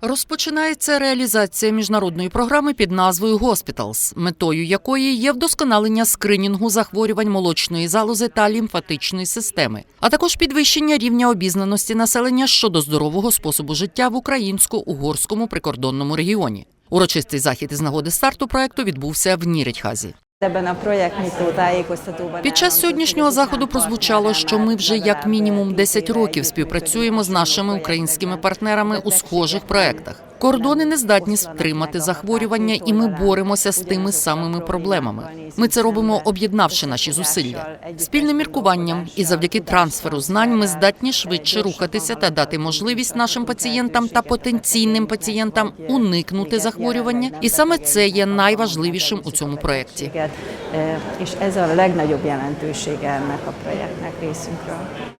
Розпочинається реалізація міжнародної програми під назвою Hospitals, метою якої є вдосконалення скринінгу захворювань молочної залози та лімфатичної системи, а також підвищення рівня обізнаності населення щодо здорового способу життя в українсько-угорському прикордонному регіоні. Урочистий захід із нагоди старту проекту відбувся в Нірідьхазі. Ebben на Під час сьогоднішнього заходу прозвучало, що ми вже як мінімум 10 років співпрацюємо з нашими українськими партнерами у схожих проектах. Кордони не здатні стримати захворювання, і ми боремося з тими самими проблемами. Ми це робимо, об'єднавши наші зусилля. Спільним міркуванням і завдяки трансферу знань ми здатні швидше рухатися та дати можливість нашим пацієнтам та потенційним пацієнтам уникнути захворювання, і саме це є найважливішим у цьому проєкті. Е, a legnagyobb jelentősége ennek a projektnek.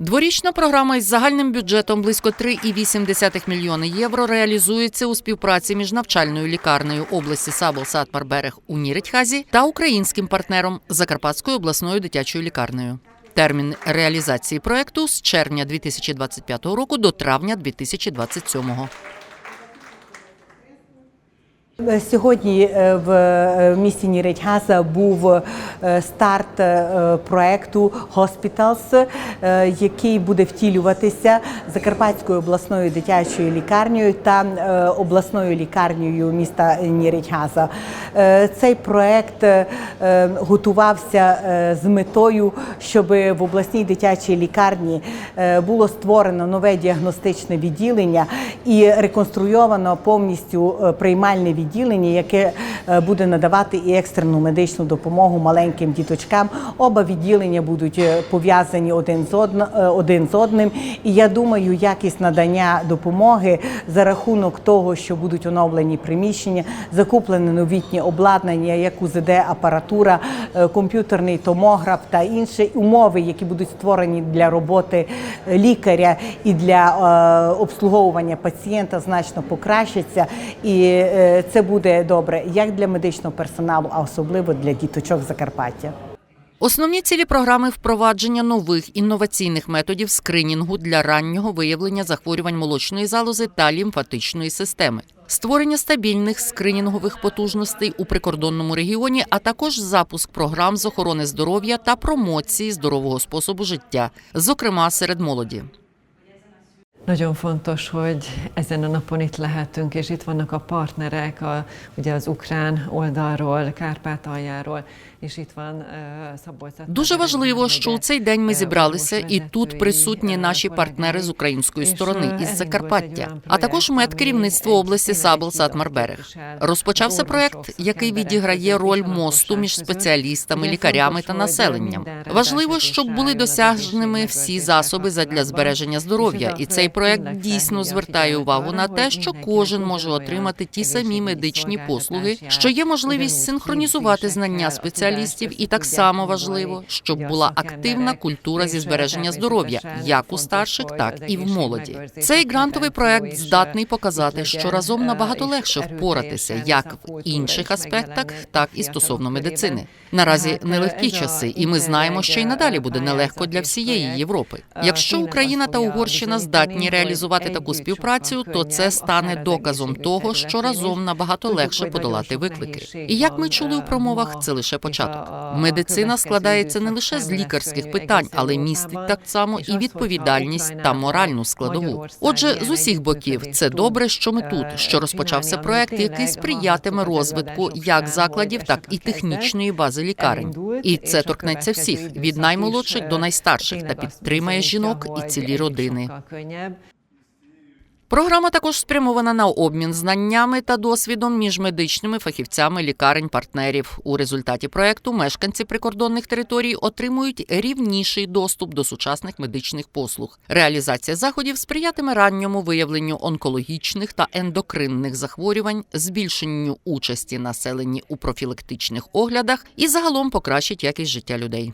Дворічна програма із загальним бюджетом близько 3,8 мільйони євро реалізується у співпраці між навчальною лікарнею області Сабл Сатмарберег у Ніритьхазі та українським партнером Закарпатською обласною дитячою лікарнею. Термін реалізації проекту з червня 2025 року до травня 2027. Сьогодні е, в е, місті Ніредьгаза був е, старт проекту Hospitals, який буде втілюватися Закарпатською обласною дитячою лікарнею та обласною лікарнею міста Ніридьгаза. Е, Цей проект е, готувався е, з метою, щоб в обласній дитячій лікарні було створено нове діагностичне відділення і реконструйовано повністю приймальне відділення, яке буде надавати і екстрену медичну допомогу маленьким діточкам. Оба відділення будуть пов'язані один з е, один з одним. І я думаю, якість надання допомоги за рахунок того, що будуть оновлені приміщення, закуплене новітнє обладнання, як УЗД, апаратура, е, комп'ютерний томограф та інші умови, які будуть створені для роботи е, лікаря і для е, обслуговування пацієнта, значно покращаться. І це буде добре як для медичного персоналу, а особливо для діточок Закарпаття. Основні цілі програми впровадження нових інноваційних методів скринінгу для раннього виявлення захворювань молочної залози та лімфатичної системи, створення стабільних скринінгових потужностей у прикордонному регіоні, а також запуск програм з охорони здоров'я та промоції здорового способу життя, зокрема серед молоді. Nagyon fontos, hogy ezen a napon itt lehetünk, és itt vannak a partnerek, a, ugye az ukrán oldalról, Kárpátaljáról, és itt van uh, szabolcs Дуже важливо, що у цей день ми зібралися, і тут присутні наші партнери з української сторони із Закарпаття, а також медкерівництво області Сабл Сатмарберег. Розпочався проект, який відіграє роль мосту між спеціалістами, лікарями та населенням. Важливо, щоб були досяжними всі засоби задля збереження здоров'я, і цей проект дійсно звертає увагу на те, що кожен може отримати ті самі медичні послуги, що є можливість синхронізувати знання спеціалістів, і так само важливо, щоб була активна культура зі збереження здоров'я, як у старших, так і в молоді. Цей грантовий проект здатний показати, що разом набагато легше впоратися як в інших аспектах, так і стосовно медицини. Наразі нелегкі часи, і ми знаємо, що й надалі буде нелегко для всієї Європи. Якщо Україна та Угорщина здатні реалізувати таку співпрацю, то це стане доказом того, що разом набагато легше подолати виклики. І як ми чули у промовах, це лише початок. Медицина складається не лише з лікарських питань, але містить так само і відповідальність та моральну складову. Отже, з усіх боків це добре, що ми тут, що розпочався проект, який сприятиме розвитку як закладів, так і технічної бази лікарень. І це торкнеться всіх від наймолодших до найстарших та підтримає жінок і цілі родини. Програма також спрямована на обмін знаннями та досвідом між медичними фахівцями лікарень-партнерів. У результаті проекту мешканці прикордонних територій отримують рівніший доступ до сучасних медичних послуг. Реалізація заходів сприятиме ранньому виявленню онкологічних та ендокринних захворювань, збільшенню участі населення у профілактичних оглядах і загалом покращить якість життя людей.